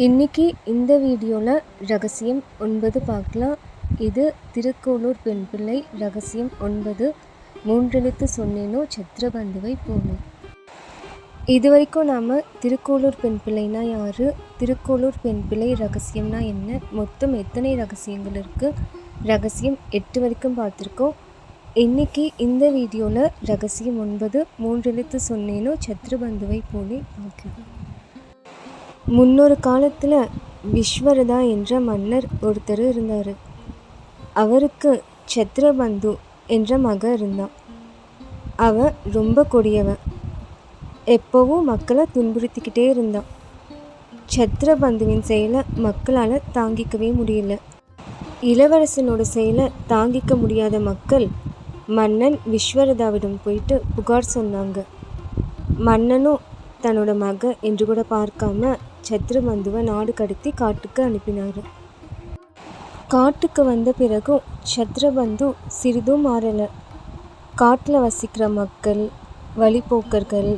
இன்னைக்கு இந்த வீடியோவில் ரகசியம் ஒன்பது பார்க்கலாம். இது திருக்கோளூர் பெண் பிள்ளை ரகசியம் ஒன்பது. மூன்றெழுத்து சொன்னேனோ சத்ரபந்துவை போனோம் இது வரைக்கும் நாம் திருக்கோளூர் பெண் பிள்ளைனா யார்? திருக்கோளூர் பெண் பிள்ளை ரகசியம்னா என்ன? மொத்தம் எத்தனை ரகசியங்கள் இருக்குது ரகசியம் எட்டு வரைக்கும் பார்த்துருக்கோம். இன்றைக்கி இந்த வீடியோவில் ரகசியம் ஒன்பது மூன்றெழுத்து சொன்னேனோ சத்ரபந்துவை போலே பார்க்கலாம். முன்னொரு காலத்தில் விஸ்வரதா என்ற மன்னர் ஒருத்தர் இருந்தார். அவருக்கு சத்ரபந்து என்ற மக இருந்தான். அவன் ரொம்ப கொடியவன் எப்போவும் மக்களை துன்புறுத்திக்கிட்டே இருந்தான். சத்ரபந்துவின் செயலை மக்களால் தாங்கிக்கவே முடியல. இளவரசனோட செயலை தாங்கிக்க முடியாத மக்கள் மன்னன் விஸ்வரதாவிடம் போயிட்டு புகார் சொன்னாங்க. மன்னனும் தன்னோட மக என்று கூட பார்க்காம சத்ரபந்துவை நாடு கடத்தி காட்டுக்கு அனுப்பினார். காட்டுக்கு வந்த பிறகும் சத்ரபந்து சிறிதும் மாறலை. காட்டில் வசிக்கிற மக்கள் வழிப்போக்கர்கள்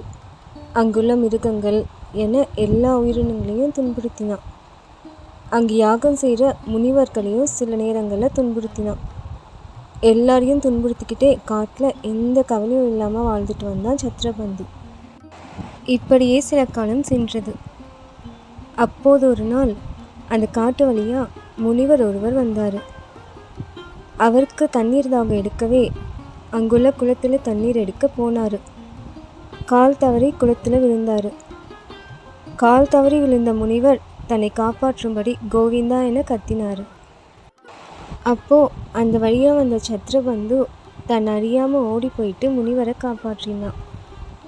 அங்குள்ள மிருகங்கள் என எல்லா உயிரினங்களையும் துன்புறுத்தினான். அங்கு யாகம் செய்கிற முனிவர்களையும் சில நேரங்களில் துன்புறுத்தினான். எல்லாரையும் துன்புறுத்திக்கிட்டே காட்டில் எந்த கவலையும் இல்லாமல் வாழ்ந்துட்டு வந்தான் சத்ரபந்து இப்படியே சில காலம் சென்றது. அப்போது ஒரு நாள் அந்த காட்டு வழியாக முனிவர் ஒருவர் வந்தார். அவருக்கு தண்ணீர் தாகம் எடுக்கவே அங்குள்ள குளத்தில் தண்ணீர் எடுக்க போனார். கால் தவறி குளத்தில் விழுந்தார். கால் தவறி விழுந்த முனிவர் தன்னை காப்பாற்றும்படி கோவிந்தா என கத்தினார். அப்போ அந்த வழியாக வந்த சத்ரபந்து தன் அறியாமல் ஓடி போயிட்டு முனிவரை காப்பாற்றினான்.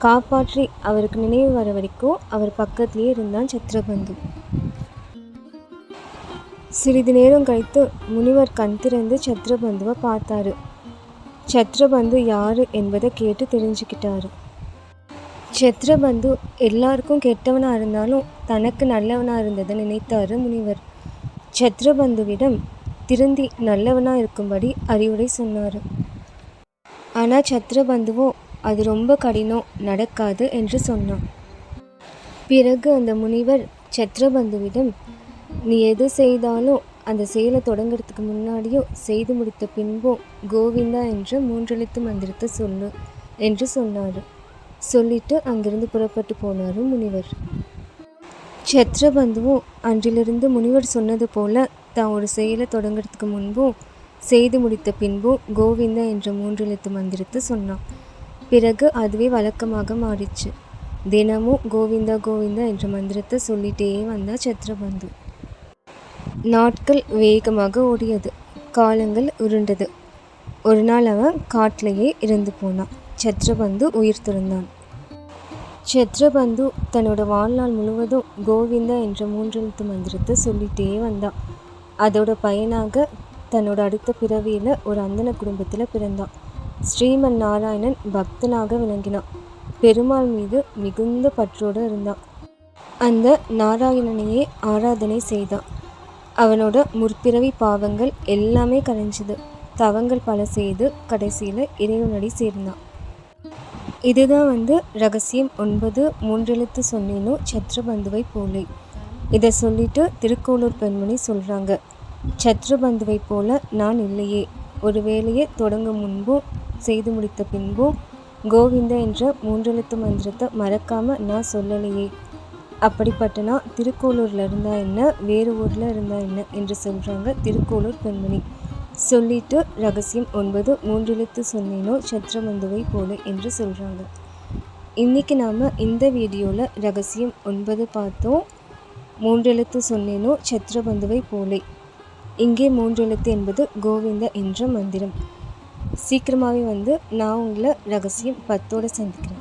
காப்பாற்றி அவருக்கு நினைவு வர வரைக்கும் அவர் பக்கத்திலே இருந்தான் சத்ரபந்து. சிறிது நேரம் கழித்து முனிவர் கண் திறந்து சத்ரபந்துவை பார்த்தாரு. சத்ரபந்து யாரு என்பதை கேட்டு தெரிஞ்சுக்கிட்டாரு. சத்ரபந்து எல்லாருக்கும் கெட்டவனாக இருந்தாலும் தனக்கு நல்லவனாக இருந்ததை நினைத்தாரு முனிவர். சத்ரபந்துவிடம் திருந்தி நல்லவனாக இருக்கும்படி அறிவுரை சொன்னார். ஆனால் சத்ரபந்துவோ அது ரொம்ப கடினம் நடக்காது என்று சொன்னான். பிறகு அந்த முனிவர் சத்ரபந்துவிடம் நீ எது செய்தாலும் அந்த செயலை தொடங்கிறதுக்கு முன்னாடியோ செய்து முடித்த பின்போ கோவிந்தா என்ற மூன்றெழுத்து மந்திரத்தை சொல்லு என்று சொன்னார். சொல்லிட்டு அங்கிருந்து புறப்பட்டு போனார் முனிவர். சத்ரபந்துவும் அன்றிலிருந்து முனிவர் சொன்னது போல தான் ஒரு செயலை தொடங்கிறதுக்கு முன்பும் செய்து முடித்த பின்பும் கோவிந்தா என்ற மூன்றெழுத்து மந்திரத்தை சொன்னான். பிறகு அதுவே வழக்கமாக மாறிச்சு தினமும் கோவிந்தா கோவிந்தா என்ற மந்திரத்தை சொல்லிட்டே வந்தா சத்ரபந்து. நாட்கள் வேகமாக ஓடியது. காலங்கள் உருண்டது. ஒரு நாள் அவன் காட்டிலேயே இறந்து போனான். சத்ரபந்து உயிர் துறந்தான். சத்ரபந்து தன்னோட வாழ்நாள் முழுவதும் கோவிந்தா என்ற மூன்றெழுத்து மந்திரத்தை சொல்லிட்டே வந்தான். அதோட பயனாக தன்னோட அடுத்த பிறவியில் ஒரு அந்தன குடும்பத்தில் பிறந்தான். ஸ்ரீமன் நாராயணன் பக்தனாக விளங்கினான். பெருமாள் மீது மிகுந்த பற்றோடு இருந்தான். அந்த நாராயணனையே ஆராதனை செய்தான். அவனோட முற்பிறவி பாவங்கள் எல்லாமே கரைஞ்சுது. தவங்கள் பல செய்து கடைசியில் இறைவனடி சேர்ந்தான். இதுதான் வந்து ரகசியம் ஒன்பது மூன்றெழுத்து சொன்னேனோ சத்ரபந்துவை போலே. இதை சொல்லிட்டு திருக்கோளூர் பெண்மணி சொல்கிறாங்க சத்ரபந்துவை போல நான் இல்லையே. ஒரு வேலையை தொடங்கும் முன்பும் செய்து முடித்த பின்பும் கோவிந்த என்ற மூன்றெழுத்து மந்திரத்தை மறக்காமல் நான் சொல்லலையே. அப்படிப்பட்டனா திருக்கோளூரில் இருந்தால் என்ன? வேறு ஊரில் இருந்தால் என்ன? என்று சொல்கிறாங்க திருக்கோளூர் பெண்மணி. சொல்லிட்டு ரகசியம் ஒன்பது மூன்றெழுத்து சொன்னேனோ சத்ரபந்துவை போல என்று சொல்கிறாங்க இன்றைக்கி நாம் இந்த வீடியோவில் ரகசியம் ஒன்பது பார்த்தோம். மூன்றெழுத்து சொன்னேனோ சத்ரபந்துவை போலே. இங்கே மூன்றெழுத்து என்பது கோவிந்த என்ற மந்திரம். சீக்கிரமாகவே வந்து நான் உங்களை ரகசியம் பத்தோடு சந்திக்கிறேன்.